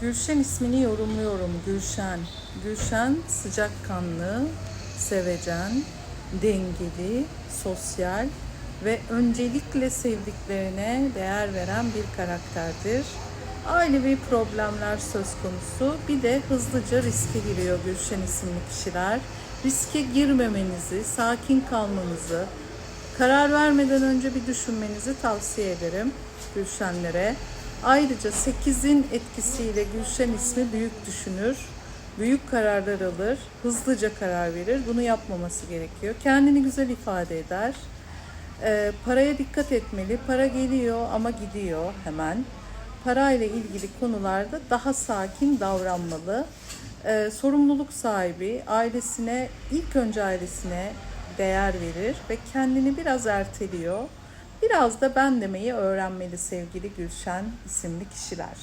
Gülşen ismini yorumluyorum. Gülşen. Gülşen sıcakkanlı, sevecen, dengeli, sosyal ve öncelikle sevdiklerine değer veren bir karakterdir. Ailevi problemler söz konusu. Bir de hızlıca riske giriyor Gülşen isimli kişiler. Riske girmemenizi, sakin kalmanızı, Karar vermeden önce bir düşünmenizi tavsiye ederim Gülşenlere. Ayrıca 8'in etkisiyle Gülşen ismi büyük düşünür, büyük kararlar alır, hızlıca karar verir. Bunu yapmaması gerekiyor. Kendini güzel ifade eder. Ee, paraya dikkat etmeli. Para geliyor ama gidiyor hemen. Parayla ilgili konularda daha sakin davranmalı. Ee, sorumluluk sahibi, ailesine, ilk önce ailesine değer verir ve kendini biraz erteliyor. Biraz da ben demeyi öğrenmeli sevgili Gülşen isimli kişiler.